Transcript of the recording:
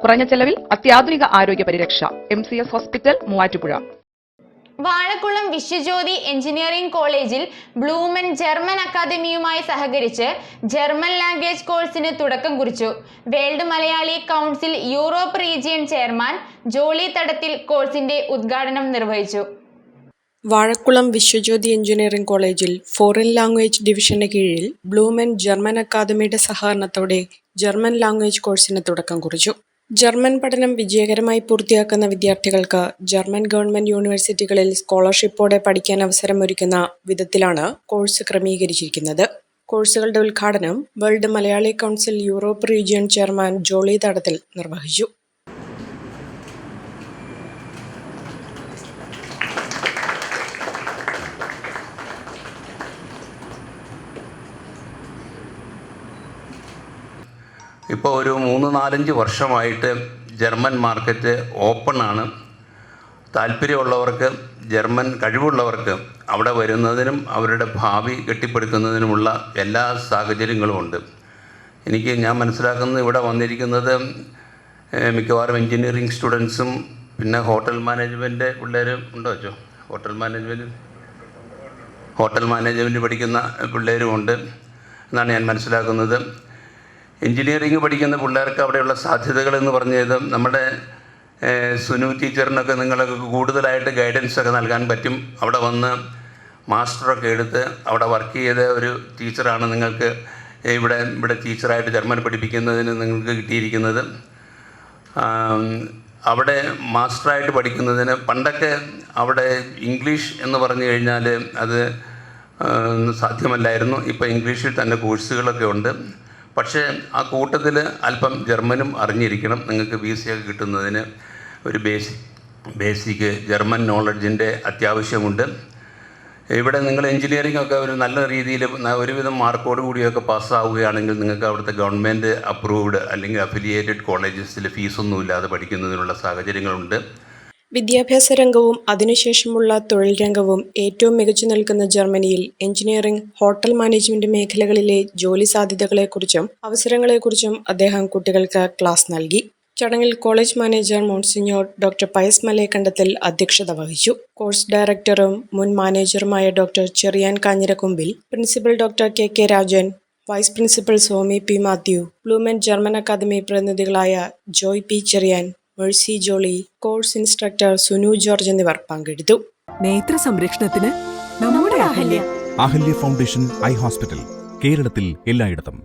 കുറഞ്ഞ ചെലവിൽ അത്യാധുനിക ആരോഗ്യ പരിരക്ഷ. M C S hospital Muvattupuzha. Vazhakulam Vishwajyothi engineering കോളേജിൽ ബ്ലൂമൻ ജർമ്മൻ അക്കാദമിയുമായി സഹകരിച്ച് ജർമ്മൻ ലാംഗ്വേജ് കോഴ്സിന് തുടക്കം കുറിച്ചു. World Malayali council Europe region chairman Jolly Thadathil കോഴ്സിന്റെ ഉദ്ഘാടനം നിർവഹിച്ചു. വാഴക്കുളം വിശ്വജ്യോതി എഞ്ചിനീയറിംഗ് കോളേജിൽ ഫോറിൻ ലാംഗ്വേജ് ഡിവിഷന് കീഴിൽ ബ്ലൂമൻ ജർമ്മൻ അക്കാദമിയുടെ സഹകരണത്തോടെ ജർമ്മൻ ലാംഗ്വേജ് കോഴ്സിന് തുടക്കം കുറിച്ചു. ജർമ്മൻ പഠനം വിജയകരമായി പൂർത്തിയാക്കുന്ന വിദ്യാർത്ഥികൾക്ക് ജർമ്മൻ ഗവൺമെന്റ് യൂണിവേഴ്സിറ്റികളിൽ സ്കോളർഷിപ്പോടെ പഠിക്കാൻ അവസരമൊരുക്കുന്ന വിധത്തിലാണ് കോഴ്സ് ക്രമീകരിച്ചിരിക്കുന്നത്. കോഴ്സുകളുടെ ഉദ്ഘാടനം world Malayali council Europe region chairman Jolly Thadathil നിർവഹിച്ചു. ഇപ്പോൾ ഒരു മൂന്ന് നാലഞ്ച് വർഷമായിട്ട് ജർമ്മൻ മാർക്കറ്റ് ഓപ്പൺ ആണ്. താല്പര്യമുള്ളവർക്ക് ജർമ്മൻ കഴിവുള്ളവർക്ക് അവിടെ വരുന്നതിനും അവരുടെ ഭാവി കെട്ടിപ്പടുക്കുന്നതിനുമുള്ള എല്ലാ സാഹചര്യങ്ങളും ഉണ്ട്. എനിക്ക് ഞാൻ മനസ്സിലാക്കുന്നത് ഇവിടെ വന്നിരിക്കുന്നത് മിക്കവാറും എൻജിനീയറിംഗ് സ്റ്റുഡൻസും പിന്നെ ഹോട്ടൽ മാനേജ്മെന്റ് പിള്ളേരും ഉണ്ടോ വെച്ചോ ഹോട്ടൽ മാനേജ്മെന്റ് ഹോട്ടൽ മാനേജ്മെന്റ് പഠിക്കുന്ന പിള്ളേരുമുണ്ട് എന്നാണ് ഞാൻ മനസ്സിലാക്കുന്നത്. എൻജിനീയറിംഗ് പഠിക്കുന്ന പിള്ളേർക്ക് അവിടെയുള്ള സാധ്യതകൾ എന്ന് പറഞ്ഞത് നമ്മുടെ സുനു ടീച്ചറിനൊക്കെ നിങ്ങൾക്ക് കൂടുതലായിട്ട് ഗൈഡൻസ് ഒക്കെ നൽകാൻ പറ്റും. അവിടെ വന്ന് മാസ്റ്ററൊക്കെ എടുത്ത് അവിടെ വർക്ക് ചെയ്ത ഒരു ടീച്ചറാണ് നിങ്ങൾക്ക് ഇവിടെ ഇവിടെ ടീച്ചറായിട്ട് ജർമ്മൻ പഠിപ്പിക്കുന്നതിന് നിങ്ങൾക്ക് കിട്ടിയിരിക്കുന്നത്. അവിടെ മാസ്റ്ററായിട്ട് പഠിക്കുന്നതിന് പണ്ടൊക്കെ അവിടെ ഇംഗ്ലീഷ് എന്ന് പറഞ്ഞു കഴിഞ്ഞാൽ അത് സാധ്യമല്ലായിരുന്നു. ഇപ്പോൾ ഇംഗ്ലീഷിൽ തന്നെ കോഴ്സുകളൊക്കെ ഉണ്ട്. പക്ഷേ ആ കൂട്ടത്തിൽ അല്പം ജർമ്മനും അറിഞ്ഞിരിക്കണം. നിങ്ങൾക്ക് വി സി ഒക്കെ കിട്ടുന്നതിന് ഒരു ബേസിക് ബേസിക് ജർമ്മൻ നോളജിന്റെ അത്യാവശ്യമുണ്ട്. ഇവിടെ നിങ്ങൾ എഞ്ചിനീയറിംഗ് ഒക്കെ ഒരു നല്ല രീതിയിൽ ഒരുവിധം മാർക്കോട് കൂടിയൊക്കെ പാസ്സാവുകയാണെങ്കിൽ നിങ്ങൾക്ക് അവിടുത്തെ ഗവൺമെന്റ് അപ്രൂവ്ഡ് അല്ലെങ്കിൽ അഫിലിയേറ്റഡ് കോളേജസിൽ ഫീസൊന്നുമില്ലാതെ പഠിക്കുന്നതിനുള്ള സാഹചര്യങ്ങളുണ്ട്. വിദ്യാഭ്യാസ രംഗവും അതിനുശേഷമുള്ള തൊഴിൽ രംഗവും ഏറ്റവും മികച്ചു നിൽക്കുന്ന ജർമ്മനിയിൽ എഞ്ചിനീയറിംഗ് ഹോട്ടൽ മാനേജ്മെന്റ് മേഖലകളിലെ ജോലി സാധ്യതകളെക്കുറിച്ചും അവസരങ്ങളെക്കുറിച്ചും അദ്ദേഹം കുട്ടികൾക്ക് ക്ലാസ് നൽകി. ചടങ്ങിൽ college manager monsignor doctor Pius Malayakandathil അധ്യക്ഷത വഹിച്ചു. കോഴ്സ് ഡയറക്ടറും മുൻ മാനേജറുമായ doctor Cherian Kanjirakumpil principal doctor K K Rajan vice principal Somi P Mathew Blumen German academy പ്രതിനിധികളായ Joy P Cherian Mercy Jolly course instructor Sunu George എന്നിവർ പങ്കെടുത്തു. നേത്ര സംരക്ഷണത്തിന് നമ്മുടെ Ahalya. Ahalya foundation eye hospital കേരളത്തിൽ എല്ലായിടത്തും.